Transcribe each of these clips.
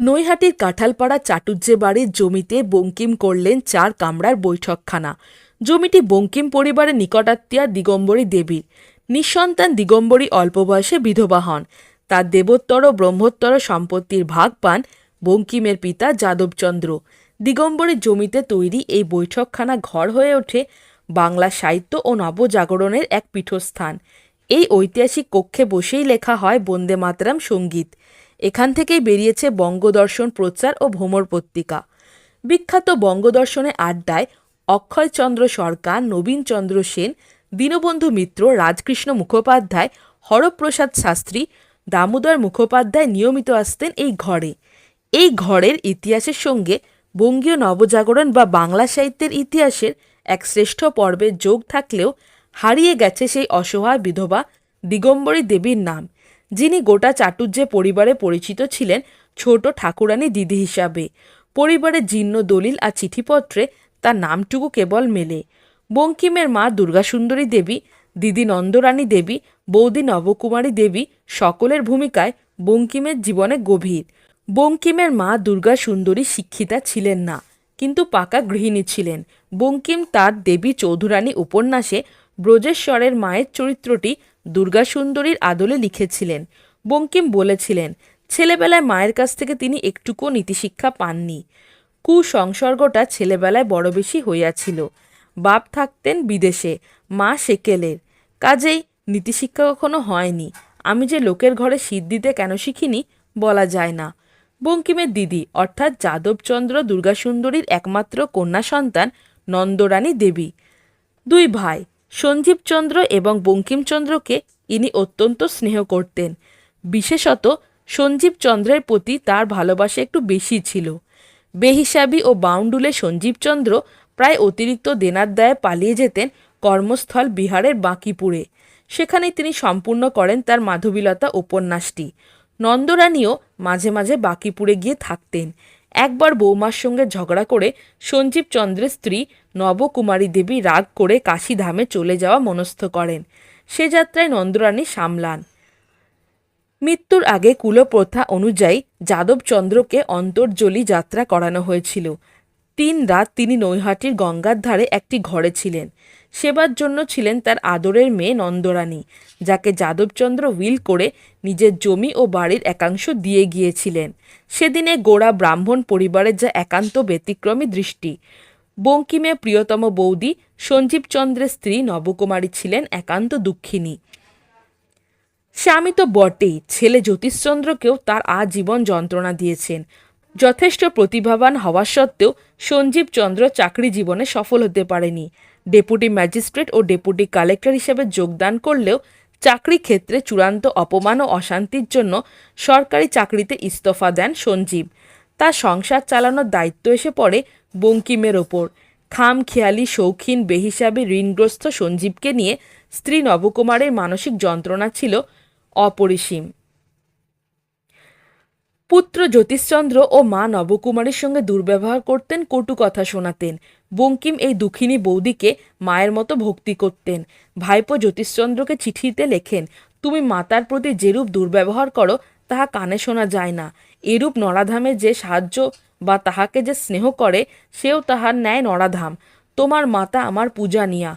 নৈহাটির কাঁঠালপাড়া চাটুজ্জে বাড়ির জমিতে বঙ্কিম করলেন চার কামরার বৈঠকখানা। জমিটি বঙ্কিম পরিবারের নিকটাত্মীয়া দিগম্বরী দেবীর নিঃসন্তান দিগম্বরী অল্প বয়সে বিধবা হন। তার দেবোত্তর ব্রহ্মোত্তর সম্পত্তির ভাগ পান বঙ্কিমের পিতা যাদবচন্দ্র। দিগম্বরীর জমিতে তৈরি এই বৈঠকখানা ঘর হয়ে ওঠে বাংলা সাহিত্য ও নবজাগরণের এক পীঠস্থান। এই ঐতিহাসিক কক্ষে বসেই লেখা হয় বন্দে মাতরাম সংগীত। এখান থেকেই বেরিয়েছে বঙ্গদর্শন প্রচার ও ভ্রমর পত্রিকা। বিখ্যাত বঙ্গদর্শনে আড্ডায় অক্ষয়চন্দ্র সরকার, নবীনচন্দ্র সেন, দীনবন্ধু মিত্র, রাজকৃষ্ণ মুখোপাধ্যায়, হরপ্রসাদ শাস্ত্রী, দামোদর মুখোপাধ্যায় নিয়মিত আসতেন এই ঘরে। এই ঘরের ইতিহাসের সঙ্গে বঙ্গীয় নবজাগরণ বা বাংলা সাহিত্যের ইতিহাসের এক শ্রেষ্ঠ পর্বের যোগ থাকলেও হারিয়ে গেছে সেই অসহায় বিধবা দিগম্বরী দেবীর নাম। যিনি গোটা চাটুজ্জে পরিবারে পরিচিত ছিলেন ছোট ঠাকুরানী দিদি হিসাবে। পরিবারের জীর্ণ দলিল আর চিঠিপত্রে তার নামটুকু কেবল মেলে। বঙ্কিমের মা দুর্গাসুন্দরী দেবী, দিদি নন্দরানী দেবী, বৌদি নবকুমারী দেবী সকলের ভূমিকায় বঙ্কিমের জীবনে গভীর। বঙ্কিমের মা দুর্গা সুন্দরী শিক্ষিতা ছিলেন না, কিন্তু পাকা গৃহিণী ছিলেন। বঙ্কিম তার দেবী চৌধুরানী উপন্যাসে ব্রজেশ্বরের মায়ের চরিত্রটি দুর্গা সুন্দরীর আদলে লিখেছিলেন। বঙ্কিম বলেছিলেন, ছেলেবেলায় মায়ের কাছ থেকে তিনি একটুকুও নীতিশিক্ষা পাননি। কুসংসর্গটা ছেলেবেলায় বড় বেশি হইয়াছিল। বাপ থাকতেন বিদেশে, মা সেকেলের। কাজেই নীতিশিক্ষা কখনো হয়নি। আমি যে লোকের ঘরে শীত দিতে কেন শিখিনি, বলা যায় না। বঙ্কিমের দিদি, অর্থাৎ যাদবচন্দ্র দুর্গাসুন্দরীর একমাত্র কন্যা সন্তান নন্দরানী দেবী। দুই ভাই সঞ্জীবচন্দ্র এবং বঙ্কিমচন্দ্রকে ইনি অত্যন্ত স্নেহ করতেন। বিশেষত সঞ্জীবচন্দ্রের প্রতি তার ভালোবাসা একটু বেশি ছিল। বেহিসাবি ও বাউন্ডুলে সঞ্জীবচন্দ্র প্রায় অতিরিক্ত দেনার দায়ে পালিয়ে যেতেন কর্মস্থল বিহারের বাঁকিপুরে। সেখানেই তিনি সম্পূর্ণ করেন তার মাধবীলতা উপন্যাসটি। নন্দরানীও মাঝে মাঝে বাঁকিপুরে গিয়ে থাকতেন। একবার বৌমার সঙ্গে ঝগড়া করে সঞ্জীব চন্দ্রের স্ত্রী নবকুমারী দেবী রাগ করে কাশীধামে চলে যাওয়া মনস্থ করেন। সে যাত্রায় নন্দরানী সামলান। মৃত্যুর আগে কুলপ্রথা অনুযায়ী যাদবচন্দ্রকে অন্তর্জলি যাত্রা করানো হয়েছিল। তিন রাত তিনি নৈহাটির গঙ্গার ধারে একটি ঘরে ছিলেন। সেবার জন্য ছিলেন তার আদরের মেয়ে নন্দরানী, যাকে যাদবচন্দ্র উইল করে নিজের জমি ও বাড়ির একাংশ দিয়ে গিয়েছিলেন। সেদিনে গোড়া ব্রাহ্মণ পরিবারের যা একান্ত ব্যতিক্রমী দৃষ্টি। বঙ্কিমে প্রিয়তম বৌদি সঞ্জীবচন্দ্রের স্ত্রী নবকুমারী ছিলেন একান্ত দুঃখিনী। স্বামী তো বটেই, ছেলে জ্যোতিষচন্দ্রকেও তার আজীবন যন্ত্রণা দিয়েছেন। যথেষ্ট প্রতিভাবান হওয়া সত্ত্বেও সঞ্জীব চন্দ্র চাকরি জীবনে সফল হতে পারেনি। ডেপুটি ম্যাজিস্ট্রেট ও ডেপুটি কালেক্টর হিসেবে যোগদান করলেও চাকরি ক্ষেত্রে চূড়ান্ত অপমান ও অশান্তির জন্য সরকারি চাকরিতে ইস্তফা দেন সঞ্জীব। তার সংসার চালানোর দায়িত্ব এসে পড়ে বঙ্কিমের ওপর। খাম খেয়ালি শৌখিন, বেহিসাবে, ঋণগ্রস্ত সঞ্জীবকে নিয়ে স্ত্রী নবকুমারের মানসিক যন্ত্রণা ছিল অপরিসীম। পুত্র জ্যোতিষচন্দ্র ও মা নবকুমারের সঙ্গে দুর্ব্যবহার করতেন, কটু কথা শোনাতেন। বঙ্কিম এই দুঃখিনী বৌদিকে মায়ের মতো ভক্তি করতেন। ভাইপো জ্যোতিষচন্দ্রকে চিঠিতে লেখেন, তুমি মাতার প্রতি যেরূপ দুর্ব্যবহার করো, তাহা কানে শোনা যায় না। এরূপ নরাধামে যে সাহায্য বা তাহাকে যে স্নেহ করে, সেও তাহার ন্যায় নরাধাম। তোমার মাতা আমার পূজা নিয়া।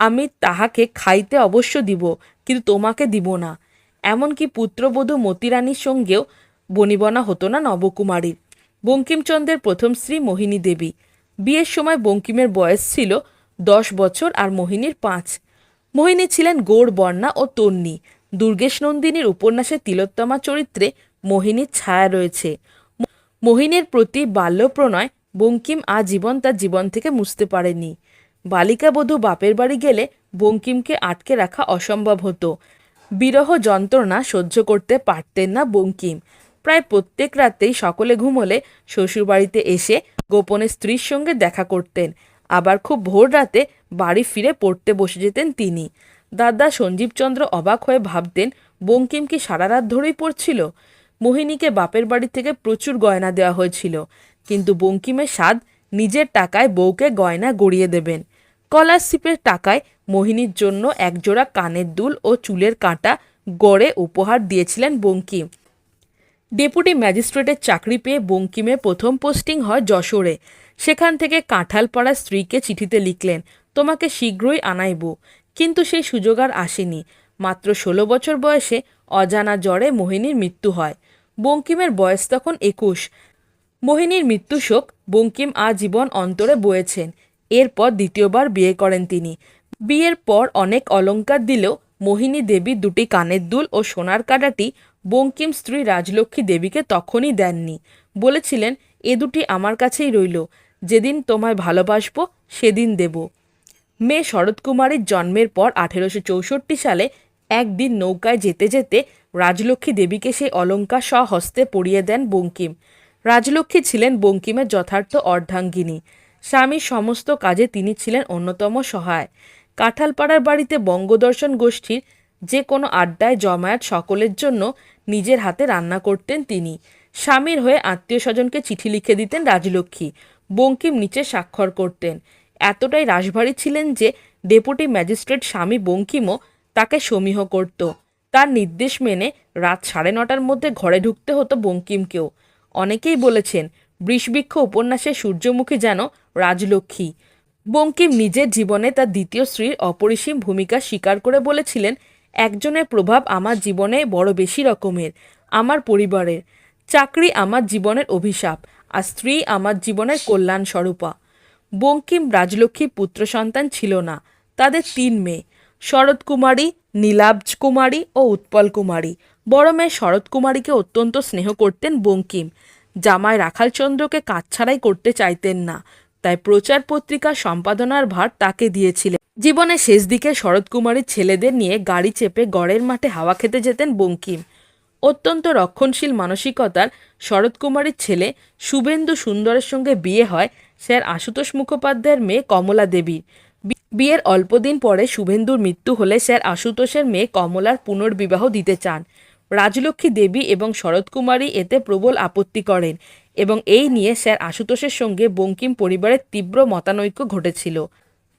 আমি তাহাকে খাইতে অবশ্য দিব, কিন্তু তোমাকে দিব না। এমনকি পুত্রবধূ মতিরানীর সঙ্গেও বনিবনা হতো না নবকুমারীর। বঙ্কিমচন্দ্রের প্রথম স্ত্রী মোহিনী দেবী। বিয়ের সময় বঙ্কিমের বয়স ছিল দশ বছর আর মোহিনীর পাঁচ। মোহিনী ছিলেন গৌড় বর্ণা ও তন্নি দুর্গেশ নন্দিনীর উপন্যাসে তিলোত্তমা চরিত্রে মোহিনীর ছায়া রয়েছে। মোহিনীর প্রতি বাল্যপ্রণয় বঙ্কিম আজীবন তার জীবন থেকে মুছতে পারেনি। বালিকা বধূ বাপের বাড়ি গেলে বঙ্কিমকে আটকে রাখা অসম্ভব হতো। বিরহ যন্ত্রণা সহ্য করতে পারতেন না বঙ্কিম। প্রায় প্রত্যেক রাতেই সকলে ঘুমোলে শ্বশুরবাড়িতে এসে গোপনে স্ত্রীর সঙ্গে দেখা করতেন। আবার খুব ভোর রাতে বাড়ি ফিরে পড়তে বসে যেতেন তিনি। দাদা সঞ্জীবচন্দ্র অবাক হয়ে ভাবতেন, বঙ্কিম কি সারা রাত ধরেই পড়ছিল? মোহিনীকে বাপের বাড়ি থেকে প্রচুর গয়না দেওয়া হয়েছিল। কিন্তু বঙ্কিমের স্বাদ নিজের টাকায় বউকে গয়না গড়িয়ে দেবেন। স্কলারশিপের টাকায় মোহিনীর জন্য একজোড়া কানের দুল ও চুলের কাঁটা গড়ে উপহার দিয়েছিলেন বঙ্কিম ডেপুটি ম্যাজিস্ট্রেটের চাকরি পেয়ে বঙ্কিমে প্রথম পোস্টিং হয় যশোরে। সেখান থেকে কাঁঠাল কাঁঠালপাড়ার স্ত্রীকে চিঠিতে লিখলেন, তোমাকে শীঘ্রই আনাইব। কিন্তু সেই সুযোগ আর আসেনি। মাত্র ষোলো বছর বয়সে অজানা জ্বরে মোহিনীর মৃত্যু হয়। বঙ্কিমের বয়স তখন একুশ। মোহিনীর মৃত্যুশোক বঙ্কিম আজীবন অন্তরে বয়েছেন। এরপর দ্বিতীয়বার বিয়ে করেন তিনি। বিয়ের পর অনেক অলঙ্কার দিলেও মোহিনী দেবী দুটি কানের দুল ও সোনার কাটাটি বঙ্কিম স্ত্রী রাজলক্ষ্মী দেবীকে তখনই দেননি। বলেছিলেন, এ দুটি আমার কাছেই রইল। যেদিন তোমায় ভালোবাসবো, সেদিন দেব। মেয়ে শরৎকুমারীর জন্মের পর আঠেরোশো চৌষট্টি সালে একদিন নৌকায় যেতে যেতে রাজলক্ষ্মী দেবীকে সেই অলঙ্কার স্বহস্তে পরিয়ে দেন বঙ্কিম। রাজলক্ষ্মী ছিলেন বঙ্কিমের যথার্থ অর্ধাঙ্গিনী। স্বামীর সমস্ত কাজে তিনি ছিলেন অন্যতম সহায়। কাঁঠালপাড়ার বাড়িতে বঙ্গদর্শন গোষ্ঠীর যে কোনো আড্ডায় জমায়েত সকলের জন্য নিজের হাতে রান্না করতেন তিনি। স্বামীর হয়ে আত্মীয় স্বজনকে চিঠি লিখে দিতেন রাজলক্ষ্মী। বঙ্কিম নিচে স্বাক্ষর করতেন। এতটাই রাশভারী ছিলেন যে, ডেপুটি ম্যাজিস্ট্রেট স্বামী বঙ্কিমও তাকে সমীহ করত। তার নির্দেশ মেনে রাত সাড়ে নটার মধ্যে ঘরে ঢুকতে হতো বঙ্কিমকেও। অনেকেই বলেছেন, বৃষবৃক্ষ উপন্যাসে সূর্যমুখী যেন রাজলক্ষ্মী। বঙ্কিম নিজের জীবনে তার দ্বিতীয় স্ত্রীর অপরিসীম ভূমিকা স্বীকার করে বলেছিলেন, একজনের প্রভাব আমার জীবনে বড় বেশি রকমের, আমার পরিবারের। চাকরি আমার জীবনের অভিশাপ, আর স্ত্রী আমার জীবনের কল্যাণ স্বরূপা। বঙ্কিম রাজলক্ষ্মীর পুত্র সন্তান ছিল না, তাদের তিন মেয়ে শরৎ কুমারী নীলাব্জ কুমারী ও উৎপল কুমারী বড় মেয়ে শরৎ কুমারীকে অত্যন্ত স্নেহ করতেন বঙ্কিম। জামাই রাখালচন্দ্রকে কাজ ছাড়াই করতে চাইতেন না। তাই প্রচার পত্রিকা সম্পাদনার ভার তাকে দিয়েছিলেন। জীবনের শেষ দিকে শরৎ কুমারীর ছেলেদের নিয়ে গাড়ি চেপে গড়ের মাঠে হাওয়া খেতে যেতেন বঙ্কিম। অত্যন্ত রক্ষণশীল মানসিকতার শরৎ কুমারীর ছেলে শুভেন্দু সুন্দরের সঙ্গে বিয়ে হয় স্যার আশুতোষ মুখোপাধ্যায়ের মেয়ে কমলা দেবীর বি- বিয়ের অল্পদিন পরে শুভেন্দুর মৃত্যু হলে স্যার আশুতোষের মেয়ে কমলার পুনর্বিবাহ দিতে চান। রাজলক্ষ্মী দেবী এবং শরৎ কুমারী এতে প্রবল আপত্তি করেন এবং এই নিয়ে স্যার আশুতোষের সঙ্গে বঙ্কিম পরিবারের তীব্র মতানৈক্য ঘটেছিল।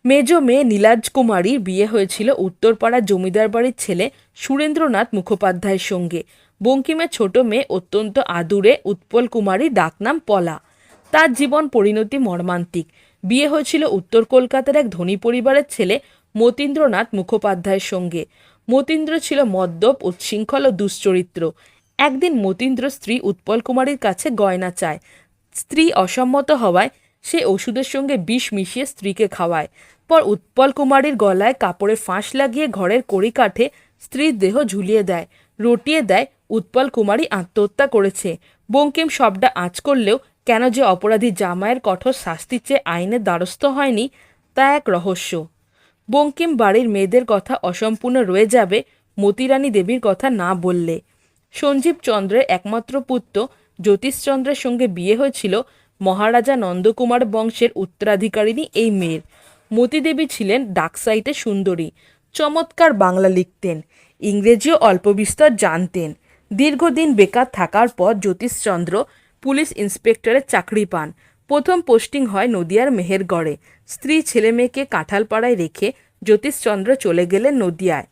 মেজ মেয়ে নীলাজ কুমারীর বিয়ে হয়েছিল উত্তরপাড়ার জমিদার বাড়ির ছেলে সুরেন্দ্রনাথ মুখোপাধ্যায়ের সঙ্গে। বঙ্কিমের ছোট মেয়ে অত্যন্ত আদুরে উৎপল কুমারীর ডাকনাম পলা। তার জীবন পরিণতি মর্মান্তিক। বিয়ে হয়েছিল উত্তর কলকাতার এক ধনী পরিবারের ছেলে মতীন্দ্রনাথ মুখোপাধ্যায়ের সঙ্গে। মতীন্দ্র ছিল মদ্যপ উচ্ছৃঙ্খল ও দুশ্চরিত্র। একদিন মতীন্দ্র স্ত্রী উৎপল কুমারীর কাছে গয়না চায়। স্ত্রী অসম্মত হওয়ায় সে ওষুধের সঙ্গে বিষ মিশিয়ে স্ত্রীকে খাওয়ায়। পর উৎপল কুমারীর গলায় কাপড়ে ফাঁস লাগিয়ে ঘরের কড়ি কাঠে স্ত্রীর দেহ ঝুলিয়ে দেয়। রটিয়ে দেয়, উৎপল কুমারী আত্মহত্যা করেছে। বঙ্কিম সবটা আঁচ করলেও কেন যে অপরাধী জামাইয়ের কঠোর শাস্তির চেয়ে আইনের দ্বারস্থ হয়নি, তা এক রহস্য। বঙ্কিম বাড়ির মেয়েদের কথা অসম্পূর্ণ রয়ে যাবে মতিরানী দেবীর কথা না বললে। সঞ্জীব চন্দ্রের একমাত্র পুত্র জ্যোতিষচন্দ্রের সঙ্গে বিয়ে হয়েছিল মহারাজা নন্দকুমার বংশের উত্তরাধিকারিণী এই মেয়ের। মতিদেবী ছিলেন ডাকসাইটে সুন্দরী, চমৎকার বাংলা লিখতেন, ইংরেজিও অল্প বিস্তর জানতেন। দীর্ঘদিন বেকার থাকার পর জ্যোতিষচন্দ্র পুলিশ ইন্সপেক্টরের চাকরি পান। প্রথম পোস্টিং হয় নদিয়ার মেহেরগড়ে। স্ত্রী ছেলে মেয়েকে কাঁঠালপাড়ায় রেখে জ্যোতিষচন্দ্র চলে গেলেন নদিয়ায়।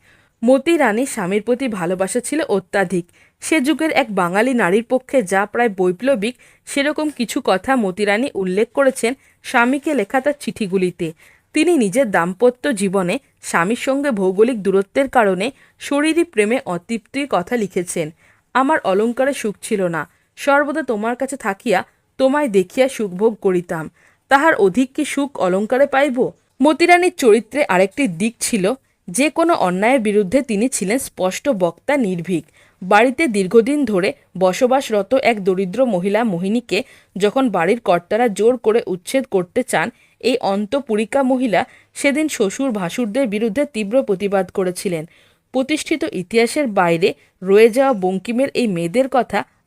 মতি রানী স্বামীর প্রতি ভালোবাসা ছিল অত্যাধিক। সে যুগের এক বাঙালি নারীর পক্ষে যা প্রায় বৈপ্লবিক, সেরকম কিছু কথা মতিরানী উল্লেখ করেছেন স্বামীকে লেখা তার চিঠিগুলিতে। তিনি নিজের দাম্পত্য জীবনে স্বামীর সঙ্গে ভৌগোলিক দূরত্বের কারণে শরীরী প্রেমে অতৃপ্তির কথা লিখেছেন। আমার অলঙ্কারে সুখ ছিল না। সর্বদা তোমার কাছে থাকিয়া তোমায় দেখিয়া সুখভোগ করিতাম। তাহার অধিক কি সুখ অলঙ্কারে পাইব? মতিরানীর চরিত্রে আরেকটি দিক ছিল, যে কোনো অন্যায়ের বিরুদ্ধে তিনি ছিলেন স্পষ্ট বক্তা নির্ভীক। বাড়িতে দীর্ঘদিন ধরে বসবাসরত এক দরিদ্র মহিলা মোহিনীকে যখন বাড়ির কর্তারা জোর করে উচ্ছেদ করতে চান, এই অন্তপুরিকা মহিলা সেদিন শ্বশুর ভাসুরদের বিরুদ্ধে তীব্র প্রতিবাদ করেছিলেন। প্রতিষ্ঠিত ইতিহাসের বাইরে রয়ে যাওয়া বঙ্কিমের এই মেয়েদের কথা